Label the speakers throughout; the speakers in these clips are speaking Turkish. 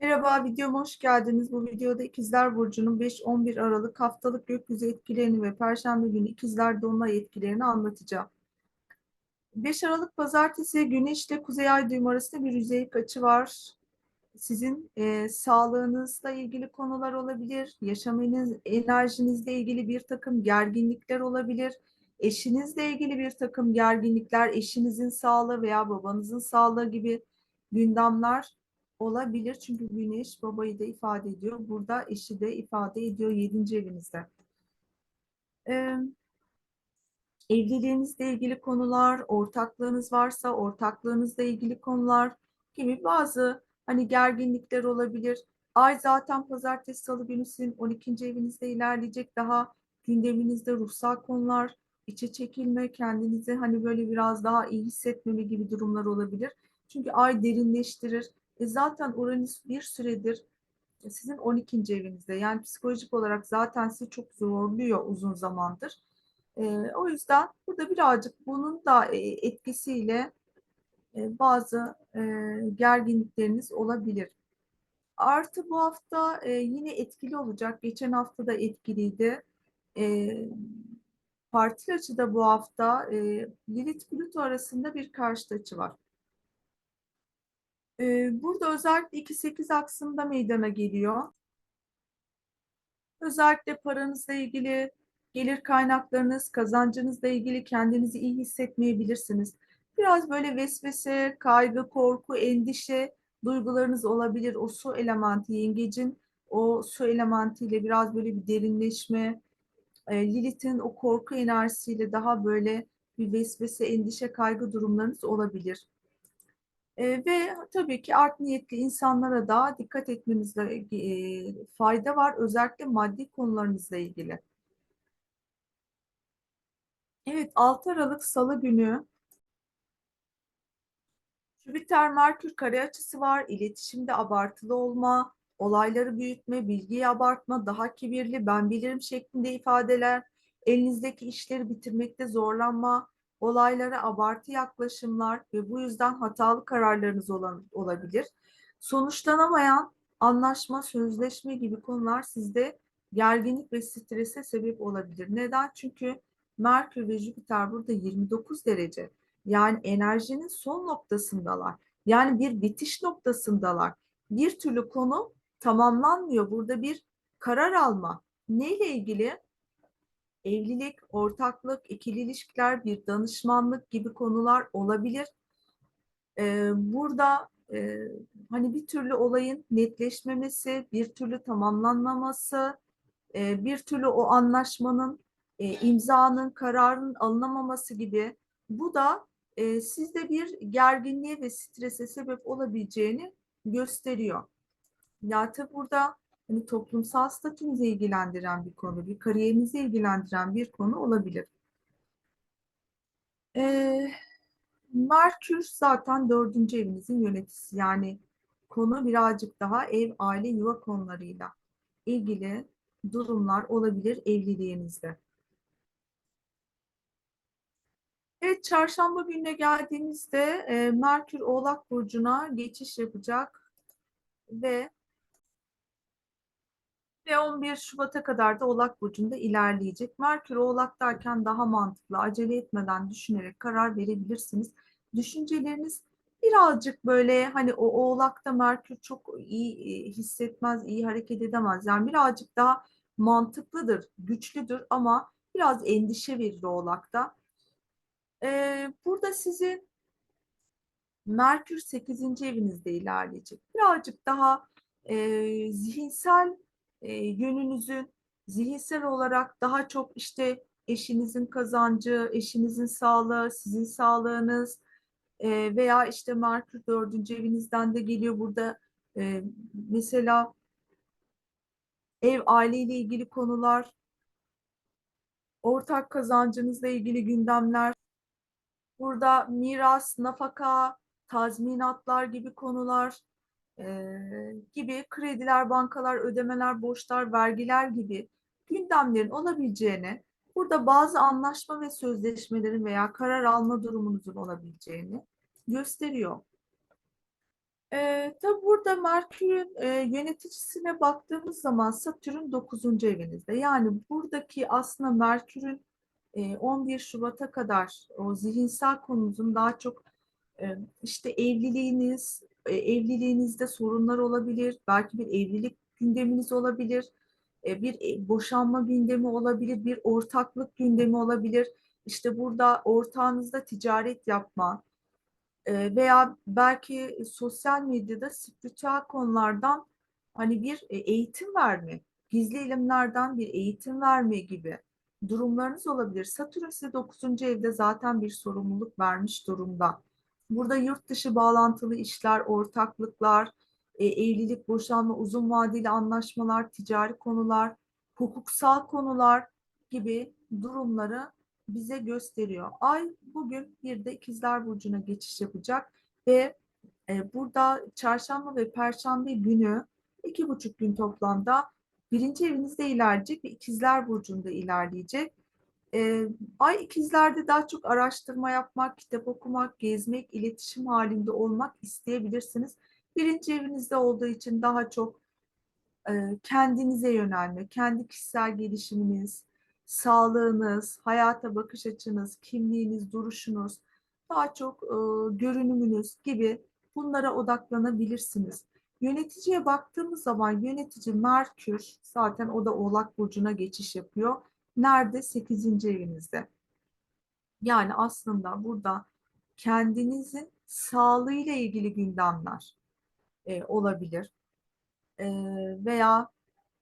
Speaker 1: Merhaba, videoma hoş geldiniz. Bu videoda İkizler Burcu'nun 5-11 Aralık haftalık gökyüzü etkilerini ve Perşembe günü İkizler Dolunay etkilerini anlatacağım. 5 Aralık Pazartesi Güneş ile Kuzey Ay düğümü arasında bir yüzey açı var. Sizin e, sağlığınızla ilgili konular olabilir, yaşamınız, enerjinizle ilgili bir takım gerginlikler olabilir, eşinizle ilgili bir takım gerginlikler, eşinizin sağlığı veya babanızın sağlığı gibi gündemler olabilir. Çünkü Güneş babayı da ifade ediyor. Burada eşi de ifade ediyor 7. evinizde. Ee, evliliğinizle ilgili konular, ortaklığınız varsa ortaklığınızla ilgili konular gibi bazı hani gerginlikler olabilir. Ay zaten pazartesi salı günü sizin 12. evinizde ilerleyecek. Daha gündeminizde ruhsal konular, içe çekilme, kendinizi hani böyle biraz daha iyi hissetmeme gibi durumlar olabilir. Çünkü ay derinleştirir. E zaten Uranüs bir süredir sizin 12. evinizde. Yani psikolojik olarak zaten sizi çok zorluyor uzun zamandır. E, o yüzden burada birazcık bunun da e, etkisiyle e, bazı e, gerginlikleriniz olabilir. Artı bu hafta e, yine etkili olacak. Geçen hafta da etkiliydi. E, partil açıda bu hafta e, Lilith Plüto arasında bir karşıt açı var. E, burada özellikle 2-8 aksında meydana geliyor. Özellikle paranızla ilgili, gelir kaynaklarınız, kazancınızla ilgili kendinizi iyi hissetmeyebilirsiniz. Biraz böyle vesvese, kaygı, korku, endişe duygularınız olabilir. O su elementi, yengecin o su elementiyle biraz böyle bir derinleşme, e, Lilith'in o korku enerjisiyle daha böyle bir vesvese, endişe, kaygı durumlarınız olabilir. E, ve tabii ki art niyetli insanlara da dikkat etmenizde e, fayda var. Özellikle maddi konularınızla ilgili. Evet 6 Aralık Salı günü Jüpiter Merkür kare açısı var. İletişimde abartılı olma, olayları büyütme, bilgiyi abartma, daha kibirli, ben bilirim şeklinde ifadeler, elinizdeki işleri bitirmekte zorlanma, olaylara abartı yaklaşımlar ve bu yüzden hatalı kararlarınız olan, olabilir. Sonuçlanamayan anlaşma, sözleşme gibi konular sizde gerginlik ve strese sebep olabilir. Neden? Çünkü Merkür ve Jüpiter burada 29 derece. Yani enerjinin son noktasındalar. Yani bir bitiş noktasındalar. Bir türlü konu tamamlanmıyor. Burada bir karar alma. Neyle ilgili? Evlilik, ortaklık, ikili ilişkiler, bir danışmanlık gibi konular olabilir. Ee, burada e, hani bir türlü olayın netleşmemesi, bir türlü tamamlanmaması, e, bir türlü o anlaşmanın, e, imzanın, kararın alınamaması gibi bu da e, sizde bir gerginliğe ve strese sebep olabileceğini gösteriyor. Ya tabi burada hani toplumsal statünüzü ilgilendiren bir konu, bir kariyerinizi ilgilendiren bir konu olabilir. Ee, Merkür zaten dördüncü evinizin yöneticisi. Yani konu birazcık daha ev, aile, yuva konularıyla ilgili durumlar olabilir evliliğinizde. Evet, çarşamba gününe geldiğimizde e, Merkür Oğlak Burcu'na geçiş yapacak ve ve 11 Şubat'a kadar da Oğlak Burcu'nda ilerleyecek. Merkür Oğlak derken daha mantıklı, acele etmeden düşünerek karar verebilirsiniz. Düşünceleriniz birazcık böyle hani o Oğlak'ta Merkür çok iyi hissetmez, iyi hareket edemez. Yani birazcık daha mantıklıdır, güçlüdür ama biraz endişe verir Oğlak'ta. Ee, burada sizin Merkür 8. evinizde ilerleyecek. Birazcık daha e, zihinsel e, yönünüzün zihinsel olarak daha çok işte eşinizin kazancı, eşinizin sağlığı, sizin sağlığınız e, veya işte Merkür 4. evinizden de geliyor burada e, mesela ev aileyle ilgili konular, ortak kazancınızla ilgili gündemler, burada miras, nafaka, tazminatlar gibi konular gibi krediler, bankalar, ödemeler, borçlar, vergiler gibi gündemlerin olabileceğini, burada bazı anlaşma ve sözleşmelerin veya karar alma durumunuzun olabileceğini gösteriyor. E, tabii burada Merkür'ün e, yöneticisine baktığımız zaman Satürn 9. evinizde. Yani buradaki aslında Merkür'ün e, 11 Şubat'a kadar o zihinsel konunuzun daha çok e, işte evliliğiniz, evliliğinizde sorunlar olabilir. Belki bir evlilik gündeminiz olabilir. E, bir e, boşanma gündemi olabilir. Bir ortaklık gündemi olabilir. İşte burada ortağınızda ticaret yapma, e, veya belki sosyal medyada spiritüel konulardan hani bir e, eğitim verme, gizli ilimlerden bir eğitim verme gibi durumlarınız olabilir. Satürn size 9. evde zaten bir sorumluluk vermiş durumda. Burada yurt dışı bağlantılı işler, ortaklıklar, e, evlilik, boşanma, uzun vadeli anlaşmalar, ticari konular, hukuksal konular gibi durumları bize gösteriyor. Ay bugün bir de İkizler Burcu'na geçiş yapacak ve e, burada çarşamba ve perşembe günü iki buçuk gün toplamda birinci evinizde ilerleyecek ve İkizler Burcu'nda ilerleyecek. E, Ay ikizlerde daha çok araştırma yapmak, kitap okumak, gezmek, iletişim halinde olmak isteyebilirsiniz. Birinci evinizde olduğu için daha çok e, kendinize yönelme, kendi kişisel gelişiminiz, sağlığınız, hayata bakış açınız, kimliğiniz, duruşunuz, daha çok e, görünümünüz gibi bunlara odaklanabilirsiniz. Yöneticiye baktığımız zaman yönetici Merkür zaten o da Oğlak Burcu'na geçiş yapıyor. Nerede? 8. evinizde. Yani aslında burada kendinizin sağlığıyla ilgili gündemler e, olabilir. E, veya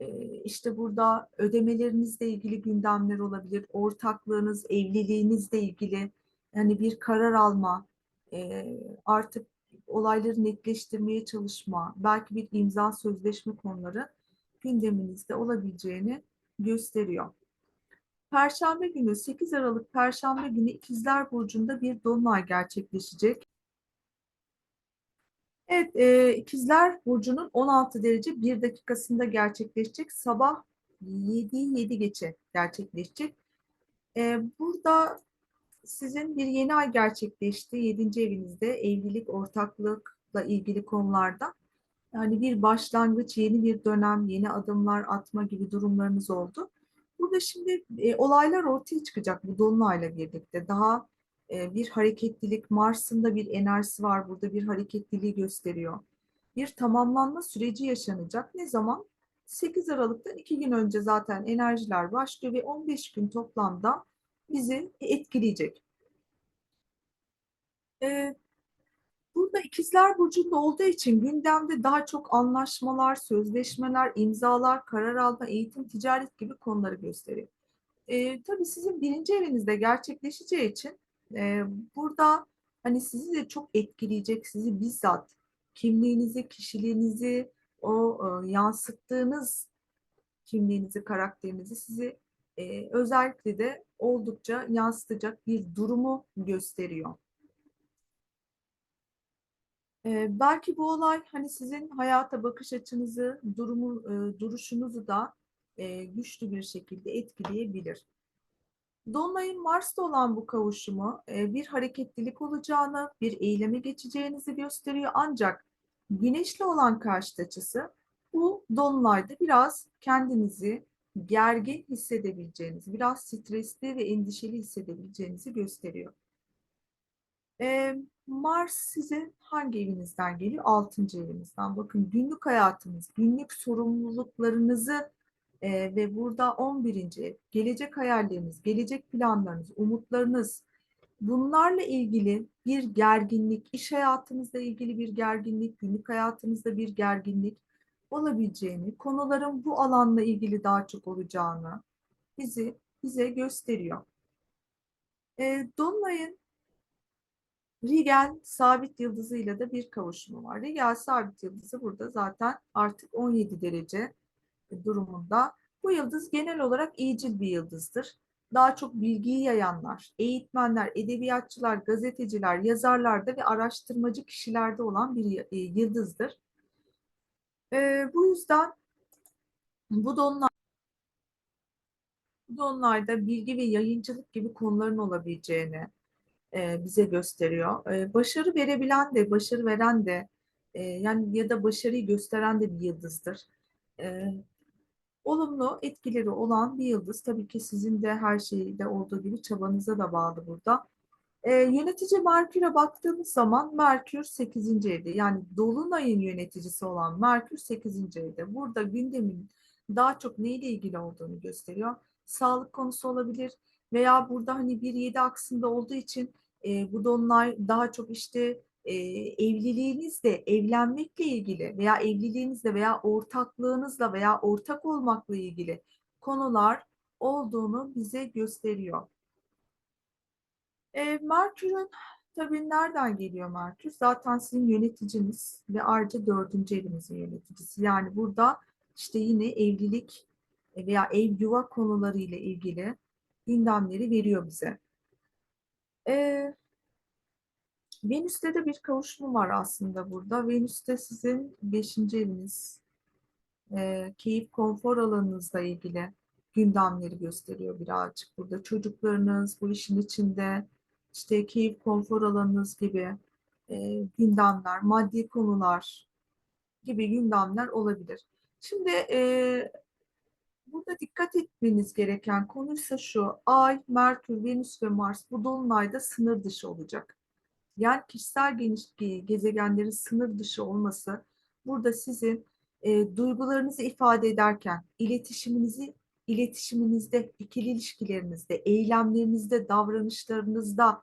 Speaker 1: e, işte burada ödemelerinizle ilgili gündemler olabilir. Ortaklığınız, evliliğinizle ilgili yani bir karar alma, e, artık olayları netleştirmeye çalışma, belki bir imza sözleşme konuları gündeminizde olabileceğini gösteriyor. Perşembe günü 8 Aralık Perşembe günü İkizler Burcu'nda bir dolunay gerçekleşecek. Evet, e, İkizler Burcu'nun 16 derece 1 dakikasında gerçekleşecek. Sabah 7 7 geçe gerçekleşecek. E, burada sizin bir yeni ay gerçekleşti. 7. evinizde evlilik, ortaklıkla ilgili konularda. Yani bir başlangıç, yeni bir dönem, yeni adımlar atma gibi durumlarınız oldu. Burada şimdi e, olaylar ortaya çıkacak bu dolunayla birlikte. Daha e, bir hareketlilik, Mars'ın da bir enerjisi var burada bir hareketliliği gösteriyor. Bir tamamlanma süreci yaşanacak. Ne zaman? 8 Aralık'tan 2 gün önce zaten enerjiler başlıyor ve 15 gün toplamda bizi etkileyecek. Ee, burada ikizler burcunda olduğu için gündemde daha çok anlaşmalar, sözleşmeler, imzalar, karar alma, eğitim, ticaret gibi konuları gösteriyor. Ee, tabii sizin birinci evinizde gerçekleşeceği için e, burada hani sizi de çok etkileyecek, sizi bizzat kimliğinizi, kişiliğinizi, o e, yansıttığınız kimliğinizi, karakterinizi sizi e, özellikle de oldukça yansıtacak bir durumu gösteriyor. E, belki bu olay hani sizin hayata bakış açınızı, durumu, e, duruşunuzu da e, güçlü bir şekilde etkileyebilir. Dolunay'ın Mars'ta olan bu kavuşumu e, bir hareketlilik olacağını, bir eyleme geçeceğinizi gösteriyor. Ancak Güneşli olan karşıt açısı bu Dolunay'da biraz kendinizi gergin hissedebileceğinizi, biraz stresli ve endişeli hissedebileceğinizi gösteriyor. Ee, Mars size hangi evinizden geliyor? Altıncı evinizden. Bakın günlük hayatınız, günlük sorumluluklarınızı e, ve burada 11. ev, gelecek hayalleriniz, gelecek planlarınız, umutlarınız, bunlarla ilgili bir gerginlik, iş hayatınızla ilgili bir gerginlik, günlük hayatınızda bir gerginlik olabileceğini, konuların bu alanla ilgili daha çok olacağını bizi bize gösteriyor. E, Dolunay'ın Rigel sabit yıldızıyla da bir kavuşumu var. Rigel sabit yıldızı burada zaten artık 17 derece durumunda. Bu yıldız genel olarak iyicil bir yıldızdır. Daha çok bilgiyi yayanlar, eğitmenler, edebiyatçılar, gazeteciler, yazarlarda ve araştırmacı kişilerde olan bir e, yıldızdır. E, bu yüzden bu donlar bu donlarda bilgi ve yayıncılık gibi konuların olabileceğini e, bize gösteriyor. E, başarı verebilen de, başarı veren de E, yani ya da başarıyı gösteren de bir yıldızdır. Olumlu etkileri olan bir yıldız. Tabii ki sizin de her şeyde olduğu gibi çabanıza da bağlı burada. Yönetici Merkür'e baktığımız zaman Merkür 8. evde yani Dolunay'ın yöneticisi olan Merkür 8. evde. Burada gündemin daha çok neyle ilgili olduğunu gösteriyor. Sağlık konusu olabilir veya burada hani bir 7 aksında olduğu için e, bu Dolunay daha çok işte e, evliliğinizle, evlenmekle ilgili veya evliliğinizle veya ortaklığınızla veya ortak olmakla ilgili konular olduğunu bize gösteriyor. E, Merkür'ün tabii nereden geliyor Merkür? Zaten sizin yöneticiniz ve ayrıca dördüncü evinizin yöneticisi. Yani burada işte yine evlilik veya ev yuva konuları ile ilgili gündemleri veriyor bize. E, Venüs'te de bir kavuşum var aslında burada. Venüs'te sizin beşinci eviniz, e, keyif konfor alanınızla ilgili gündemleri gösteriyor birazcık burada. Çocuklarınız bu işin içinde işte keyif konfor alanınız gibi e, gündemler, maddi konular gibi gündemler olabilir. Şimdi e, burada dikkat etmeniz gereken konu ise şu. Ay, Merkür, Venüs ve Mars bu dolunayda sınır dışı olacak. Yani kişisel geniş, gezegenlerin sınır dışı olması burada sizin e, duygularınızı ifade ederken iletişiminizi iletişiminizde, ikili ilişkilerinizde, eylemlerinizde, davranışlarınızda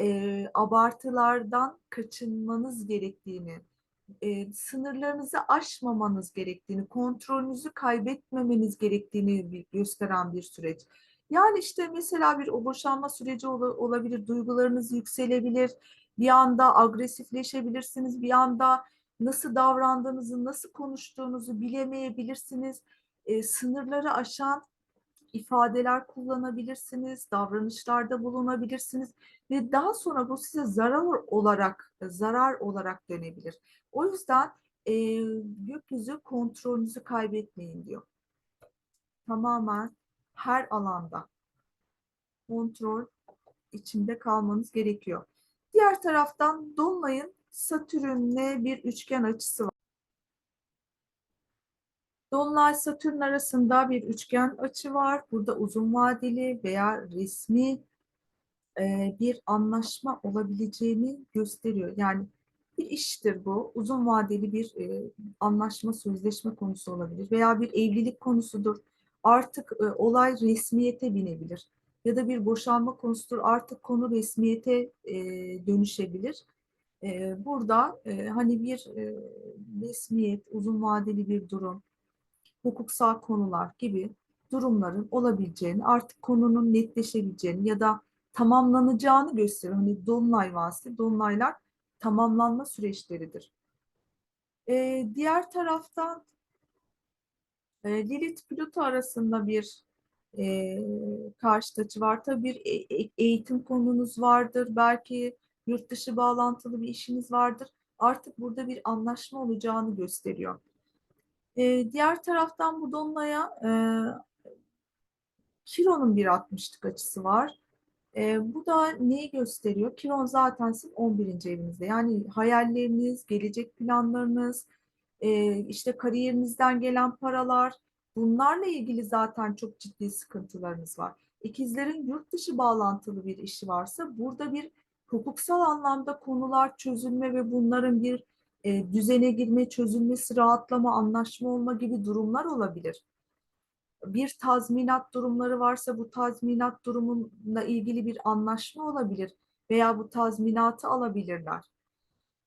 Speaker 1: e, abartılardan kaçınmanız gerektiğini, e, sınırlarınızı aşmamanız gerektiğini, kontrolünüzü kaybetmemeniz gerektiğini gösteren bir süreç. Yani işte mesela bir boşanma süreci olabilir, duygularınız yükselebilir, bir anda agresifleşebilirsiniz, bir anda nasıl davrandığınızı, nasıl konuştuğunuzu bilemeyebilirsiniz. E, sınırları aşan ifadeler kullanabilirsiniz, davranışlarda bulunabilirsiniz ve daha sonra bu size zarar olarak zarar olarak dönebilir. O yüzden e, gökyüzü kontrolünüzü kaybetmeyin diyor. Tamamen her alanda kontrol içinde kalmanız gerekiyor. Diğer taraftan Dolunay'ın Satürn'le bir üçgen açısı var. Dolunay Satürn arasında bir üçgen açı var. Burada uzun vadeli veya resmi e, bir anlaşma olabileceğini gösteriyor. Yani bir iştir bu. Uzun vadeli bir e, anlaşma, sözleşme konusu olabilir veya bir evlilik konusudur. Artık e, olay resmiyete binebilir. Ya da bir boşanma konusudur. Artık konu resmiyete dönüşebilir. Burada hani bir resmiyet, uzun vadeli bir durum, hukuksal konular gibi durumların olabileceğini, artık konunun netleşebileceğini ya da tamamlanacağını gösteriyor. Hani dolunay vasıtı, dolunaylar tamamlanma süreçleridir. Ee, diğer taraftan e, Lilith Plüto arasında bir e, karşıt açı var. Tabii bir e, e, eğitim konunuz vardır. Belki yurt dışı bağlantılı bir işiniz vardır. Artık burada bir anlaşma olacağını gösteriyor. E, diğer taraftan bu Dolunay'a e, Kiron'un bir 60'lık açısı var. E, bu da neyi gösteriyor? Kiron zaten sizin 11. evinizde. Yani hayalleriniz, gelecek planlarınız, e, işte kariyerinizden gelen paralar, bunlarla ilgili zaten çok ciddi sıkıntılarınız var. İkizlerin yurt dışı bağlantılı bir işi varsa burada bir hukuksal anlamda konular çözülme ve bunların bir e, düzene girme, çözülmesi, rahatlama, anlaşma olma gibi durumlar olabilir. Bir tazminat durumları varsa bu tazminat durumunla ilgili bir anlaşma olabilir veya bu tazminatı alabilirler.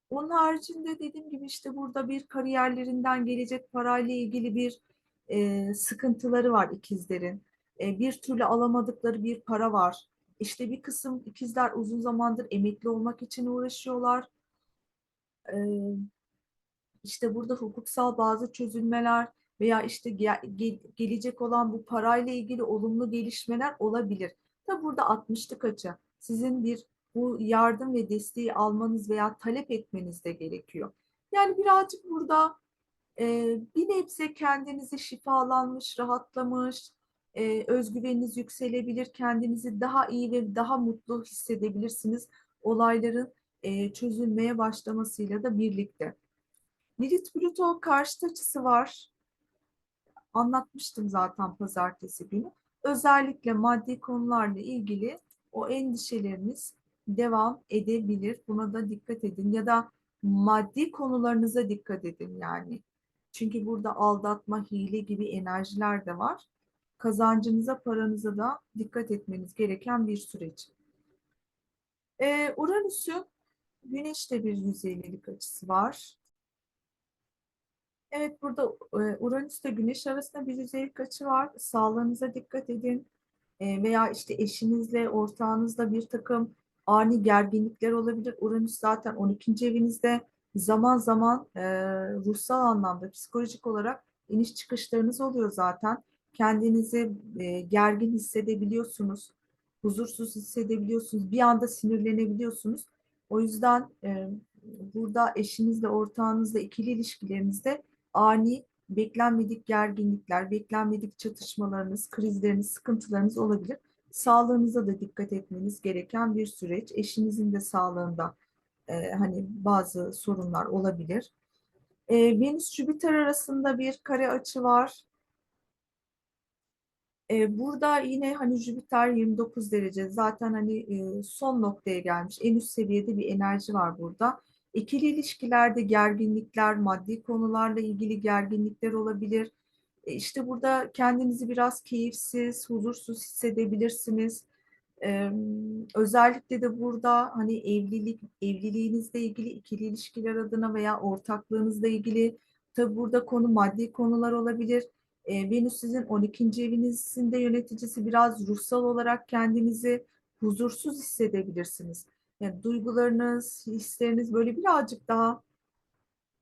Speaker 1: Onun haricinde dediğim gibi işte burada bir kariyerlerinden gelecek parayla ilgili bir e, sıkıntıları var ikizlerin. E, bir türlü alamadıkları bir para var. İşte bir kısım ikizler uzun zamandır emekli olmak için uğraşıyorlar işte burada hukuksal bazı çözülmeler veya işte gelecek olan bu parayla ilgili olumlu gelişmeler olabilir. Tabi burada 60'lık açı. Sizin bir bu yardım ve desteği almanız veya talep etmeniz de gerekiyor. Yani birazcık burada e, bir nebze kendinizi şifalanmış, rahatlamış, e, özgüveniniz yükselebilir, kendinizi daha iyi ve daha mutlu hissedebilirsiniz olayların e, çözülmeye başlamasıyla da birlikte. Lilith Plüto karşıt açısı var. Anlatmıştım zaten pazartesi günü. Özellikle maddi konularla ilgili o endişeleriniz devam edebilir. Buna da dikkat edin ya da maddi konularınıza dikkat edin yani. Çünkü burada aldatma, hile gibi enerjiler de var. Kazancınıza, paranıza da dikkat etmeniz gereken bir süreç. Ee, Uranüs'ün Güneş'te bir 150'lik açısı var. Evet burada e, Uranüs ile Güneş arasında bir yüzeylik açı var. Sağlığınıza dikkat edin. E, veya işte eşinizle, ortağınızla bir takım ani gerginlikler olabilir. Uranüs zaten 12. evinizde zaman zaman e, ruhsal anlamda, psikolojik olarak iniş çıkışlarınız oluyor zaten. Kendinizi gergin hissedebiliyorsunuz, huzursuz hissedebiliyorsunuz, bir anda sinirlenebiliyorsunuz. O yüzden burada eşinizle, ortağınızla, ikili ilişkilerinizde ani, beklenmedik gerginlikler, beklenmedik çatışmalarınız, krizleriniz, sıkıntılarınız olabilir. Sağlığınıza da dikkat etmeniz gereken bir süreç. Eşinizin de sağlığında e, hani bazı sorunlar olabilir. E, Venüs-Jüpiter arasında bir kare açı var. E, burada yine hani Jüpiter 29 derece zaten hani e, son noktaya gelmiş. En üst seviyede bir enerji var burada. İkili ilişkilerde gerginlikler, maddi konularla ilgili gerginlikler olabilir. E, işte burada kendinizi biraz keyifsiz, huzursuz hissedebilirsiniz. Ee, özellikle de burada hani evlilik, evliliğinizle ilgili ikili ilişkiler adına veya ortaklığınızla ilgili tabi burada konu maddi konular olabilir. Ee, Venüs sizin 12. evinizin de yöneticisi biraz ruhsal olarak kendinizi huzursuz hissedebilirsiniz. Yani duygularınız, hisleriniz böyle birazcık daha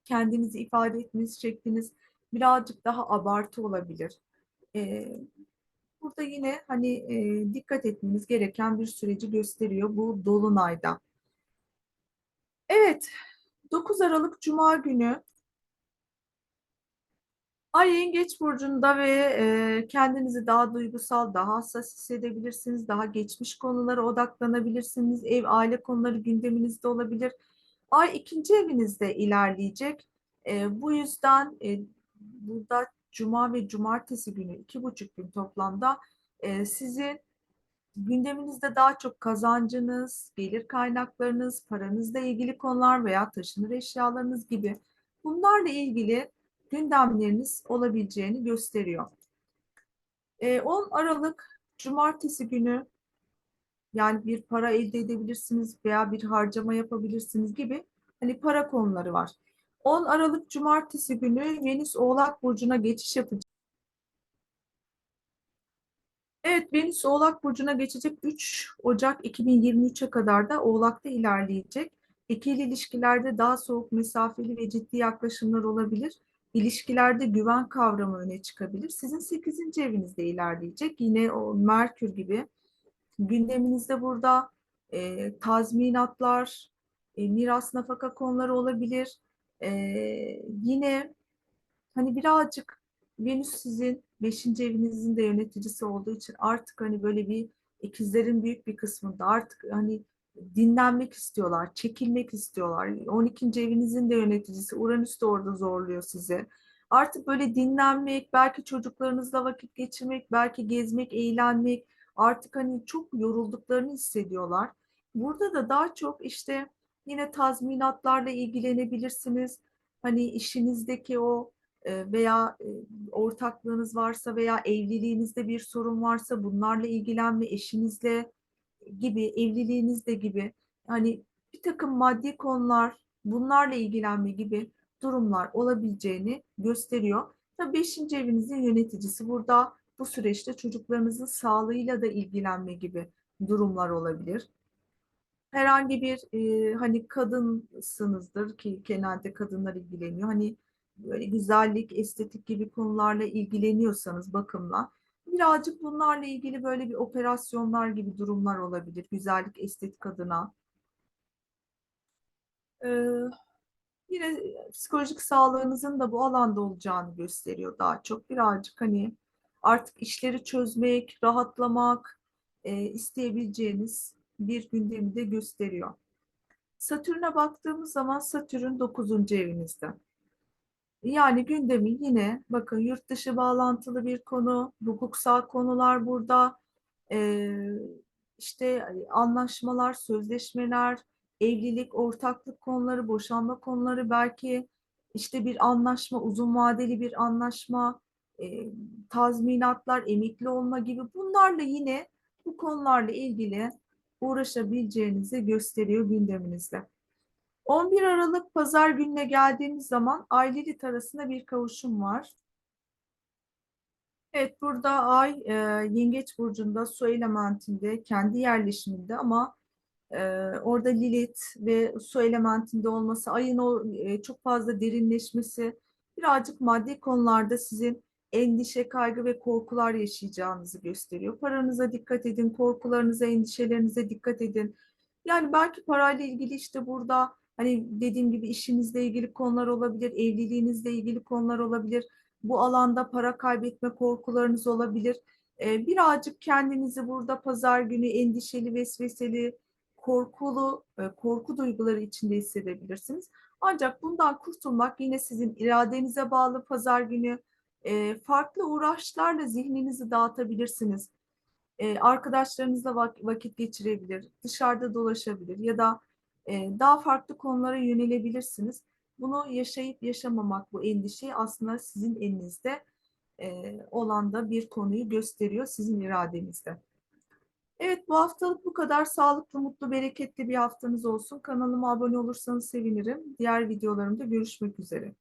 Speaker 1: kendinizi ifade etmeniz şekliniz birazcık daha abartı olabilir. Ee, burada yine hani e, dikkat etmeniz gereken bir süreci gösteriyor bu dolunayda. Evet, 9 Aralık Cuma günü Ay Yengeç Burcu'nda ve e, kendinizi daha duygusal, daha hassas hissedebilirsiniz. Daha geçmiş konulara odaklanabilirsiniz. Ev, aile konuları gündeminizde olabilir. Ay ikinci evinizde ilerleyecek. E, bu yüzden e, burada Cuma ve Cumartesi günü iki buçuk gün toplamda e, sizin gündeminizde daha çok kazancınız, gelir kaynaklarınız, paranızla ilgili konular veya taşınır eşyalarınız gibi bunlarla ilgili gündemleriniz olabileceğini gösteriyor. 10 ee, Aralık Cumartesi günü yani bir para elde edebilirsiniz veya bir harcama yapabilirsiniz gibi hani para konuları var. 10 Aralık Cumartesi günü Venüs Oğlak Burcu'na geçiş yapacak. Evet, Venüs Oğlak Burcu'na geçecek 3 Ocak 2023'e kadar da Oğlak'ta ilerleyecek. İkili ilişkilerde daha soğuk, mesafeli ve ciddi yaklaşımlar olabilir. İlişkilerde güven kavramı öne çıkabilir. Sizin 8. evinizde ilerleyecek. Yine o Merkür gibi. Gündeminizde burada e, tazminatlar, e, miras nafaka konuları olabilir. E, yine hani birazcık Venüs sizin 5. evinizin de yöneticisi olduğu için artık hani böyle bir ikizlerin büyük bir kısmında artık hani dinlenmek istiyorlar, çekilmek istiyorlar. 12. evinizin de yöneticisi Uranüs de orada zorluyor sizi. Artık böyle dinlenmek, belki çocuklarınızla vakit geçirmek, belki gezmek, eğlenmek, artık hani çok yorulduklarını hissediyorlar. Burada da daha çok işte yine tazminatlarla ilgilenebilirsiniz. Hani işinizdeki o e, veya e, ortaklığınız varsa veya evliliğinizde bir sorun varsa bunlarla ilgilenme, eşinizle gibi, evliliğinizde gibi hani bir takım maddi konular bunlarla ilgilenme gibi durumlar olabileceğini gösteriyor. Tabii beşinci evinizin yöneticisi burada bu süreçte çocuklarınızın sağlığıyla da ilgilenme gibi durumlar olabilir. Herhangi bir e, hani kadınsınızdır ki genelde kadınlar ilgileniyor. Hani böyle güzellik, estetik gibi konularla ilgileniyorsanız bakımla birazcık bunlarla ilgili böyle bir operasyonlar gibi durumlar olabilir. Güzellik, estetik adına. Ee, yine psikolojik sağlığınızın da bu alanda olacağını gösteriyor daha çok. Birazcık hani artık işleri çözmek, rahatlamak e, isteyebileceğiniz bir gündemi de gösteriyor. Satürn'e baktığımız zaman Satürn 9. evinizde. Yani gündemi yine bakın yurt dışı bağlantılı bir konu, hukuksal konular burada, Ee, işte anlaşmalar, sözleşmeler, evlilik, ortaklık konuları, boşanma konuları, belki işte bir anlaşma, uzun vadeli bir anlaşma, e, tazminatlar, emekli olma gibi bunlarla yine bu konularla ilgili uğraşabileceğinizi gösteriyor gündeminizde. 11 Aralık Pazar gününe geldiğimiz zaman ailelit arasında bir kavuşum var. Evet, burada Ay e, Yengeç burcunda su elementinde kendi yerleşiminde ama e, orada Lilith ve su elementinde olması, Ay'ın o e, çok fazla derinleşmesi birazcık maddi konularda sizin endişe, kaygı ve korkular yaşayacağınızı gösteriyor. Paranıza dikkat edin, korkularınıza, endişelerinize dikkat edin. Yani belki parayla ilgili işte burada hani dediğim gibi işinizle ilgili konular olabilir, evliliğinizle ilgili konular olabilir bu alanda para kaybetme korkularınız olabilir. Ee, birazcık kendinizi burada pazar günü endişeli, vesveseli, korkulu, e, korku duyguları içinde hissedebilirsiniz. Ancak bundan kurtulmak yine sizin iradenize bağlı pazar günü. E, farklı uğraşlarla zihninizi dağıtabilirsiniz. E, arkadaşlarınızla vak- vakit geçirebilir, dışarıda dolaşabilir ya da daha farklı konulara yönelebilirsiniz. Bunu yaşayıp yaşamamak bu endişe aslında sizin elinizde e, olan da bir konuyu gösteriyor sizin iradenizde. Evet bu haftalık bu kadar sağlıklı, mutlu, bereketli bir haftanız olsun. Kanalıma abone olursanız sevinirim. Diğer videolarımda görüşmek üzere.